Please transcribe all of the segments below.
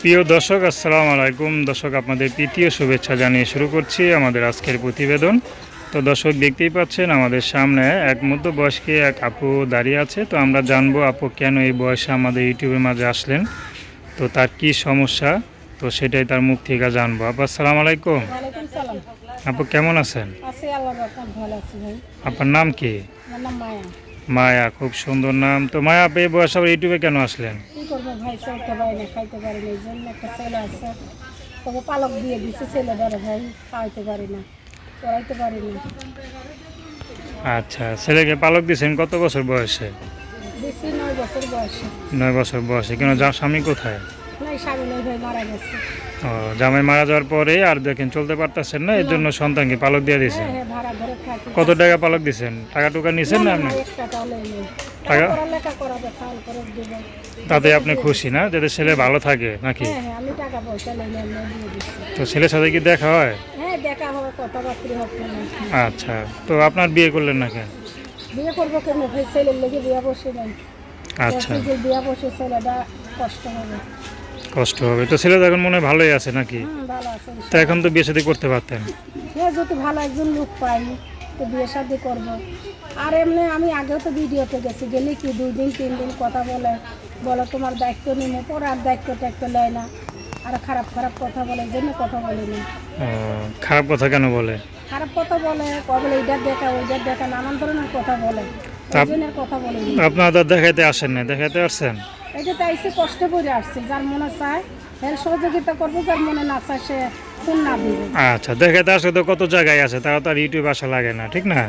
প্রিয় দর্শক আসসালামু আলাইকুম। দর্শক আপনাদের তৃতীয় শুভেচ্ছা জানিয়ে শুরু করছি আমাদের আজকের প্রতিবেদন। তো দর্শক দেখতেই পাচ্ছেন আমাদের সামনে এক মধ্যবয়স্কে এক আপু দাঁড়িয়ে আছে। তো আমরা জানব আপু কেন এই বয়সে আমাদের ইউটিউবের মাঝে আসলেন? তো তার কি সমস্যা? তো সেটাই তার মুখ থেকে জানব। আপু আসসালামু আলাইকুম। আপু কেমন আছেন? আপনার নাম কি? মায়া খুব সুন্দর নাম। তো মায়া আপনি এই বয়স আবার ইউটিউবে কেন আসলেন? কি করব ভাই চলতে পারি না খাইতে পারি না এই জন্য একটা ছেলে আছে। তবে পালক দিয়ে দিছে ছেলেটারে ভাই খাওয়াইতে পারি না পড়াইতে পারি না। আচ্ছা ছেলেকে পালক দিয়েছেন কত বছর বয়সে? নয় বছর বয়সে। নয় বছর বয়সে। কেন যা স্বামী কোথায়? স্বামী নেই মারা গেছে। ও জামাই মারা যাওয়ার পরে আর দেখেন চলতে পারতেছেন না এর জন্য সন্তানকে পালক দিয়ে দিয়েছেন। হ্যাঁ হ্যাঁ কত টাকা পালক দিয়েছেন? টাকা টুকা নিয়েছেন না আপনি? টাকা? তাতে আপনি খুশি না যাতে ছেলে ভালো থাকে নাকি? হ্যাঁ তো ছেলের সাথে কি দেখা হয়? আচ্ছা তো আপনার বিয়ে করলেন না কেন? বিয়ে করব কেন ছেলের লেগে বিয়ে বসে আচ্ছা। বিয়ে বসে ছেলেটা কষ্ট হবে। কষ্ট হবে। তো ছেলে তো এখন মনে হয় ভালোই আছে নাকি? ভালো আছে। তো এখন তো বিয়ে সাথে করতে পারতেন। হ্যাঁ যদি ভালো একজন লোক পাই তো বিয়ে শাদি করব। আর এমনি আমি আগেও তো ভিডিওতে গেছি গেলে কি দুই দিন তিন দিন কথা বলে বলো তোমার দায়িত্ব নিমো পরে আর দায়িত্ব টায়িত্ব নেয় না। আর খারাপ খারাপ কথা বলে জন্য কথা বলি না। ও, খারাপ কথা কেন বলে? খারাপ কথা বলে কবে এইটা দেখা ওইটা দেখা নানান ধরনের কথা বলে। তো দেখাইতে আসেন না দেখাইতে আসছেন? এটা তো আইসে কষ্ট করে আসছে যার মনে চায় এর সহযোগিতা করব যার মনে না চায় সে ফোন না দিবে। আচ্ছা দেখাইতে আসলে তো কত জায়গায় আছে তারা তো আর ইউটিউব আসা লাগে না ঠিক না?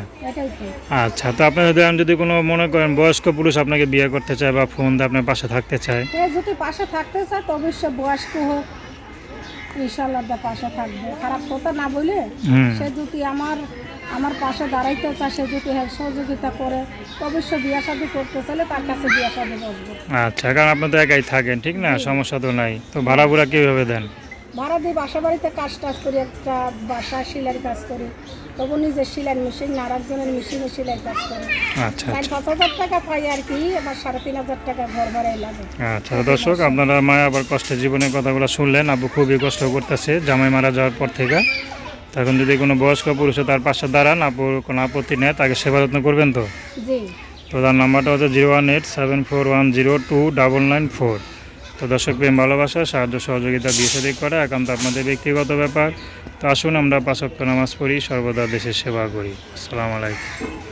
আচ্ছা তো আপনি যদি যদি কোনো মনে করেন বয়স্ক পুরুষ আপনাকে বিয়ে করতে চায় বা ফোন দিয়ে আপনার পাশে থাকতে চায়? যদি পাশে থাকতে চায় তবে সে বয়স্ক হোক ইনশাল্লাহ পাশে থাকবে। খারাপ কথা না বলে সে যদি আমার আমার পাশে দাঁড়াইতে চায় সে যদি হেল্প সহযোগিতা করে সে বিয়া শাদি করতে চাইলে তার কাছে বিয়া শাদি বসবো। আচ্ছা কারণ আপনি তো একাই থাকেন ঠিক না? সমস্যা তো নাই। তো ভাড়া ভুড়া কীভাবে দেন? ভাড়া দিয়ে বাসা বাড়িতে কাজ টাজ করি একটা বাসা সেলাই কাজ করি। তবু নিজের সেলাই মেশিন আর একজনের মেশিনে সেলাই কাজ করি। আচ্ছা চার পাঁচ হাজার টাকা পাই আর কি এবার সাড়ে তিন হাজার টাকা ঘর ভাড়াই লাগে। আচ্ছা দর্শক আপনারা মায়া আবার কষ্টের জীবনের কথাগুলো শুনলেন। আবু খুবই কষ্ট করতেছে জামাই মারা যাওয়ার পর থেকে। তখন যদি কোনো বয়স্ক পুরুষ তার পাশে দাঁড়ান আপুর কোনো আপত্তি নেয় তাকে সেবা যত্ন করবেন তো? তো তার নাম্বারটা হচ্ছে zero one eight seven four one zero two double nine four. তো দর্শক প্রেম ভালোবাসা সাহায্য সহযোগিতা দিয়ে সেদিক করা একান্ত আপনাদের ব্যক্তিগত ব্যাপার। তো আসুন আমরা পাঁচক্য নামাজ পড়ি সর্বদা দেশের সেবা করি। আসসালামু আলাইকুম।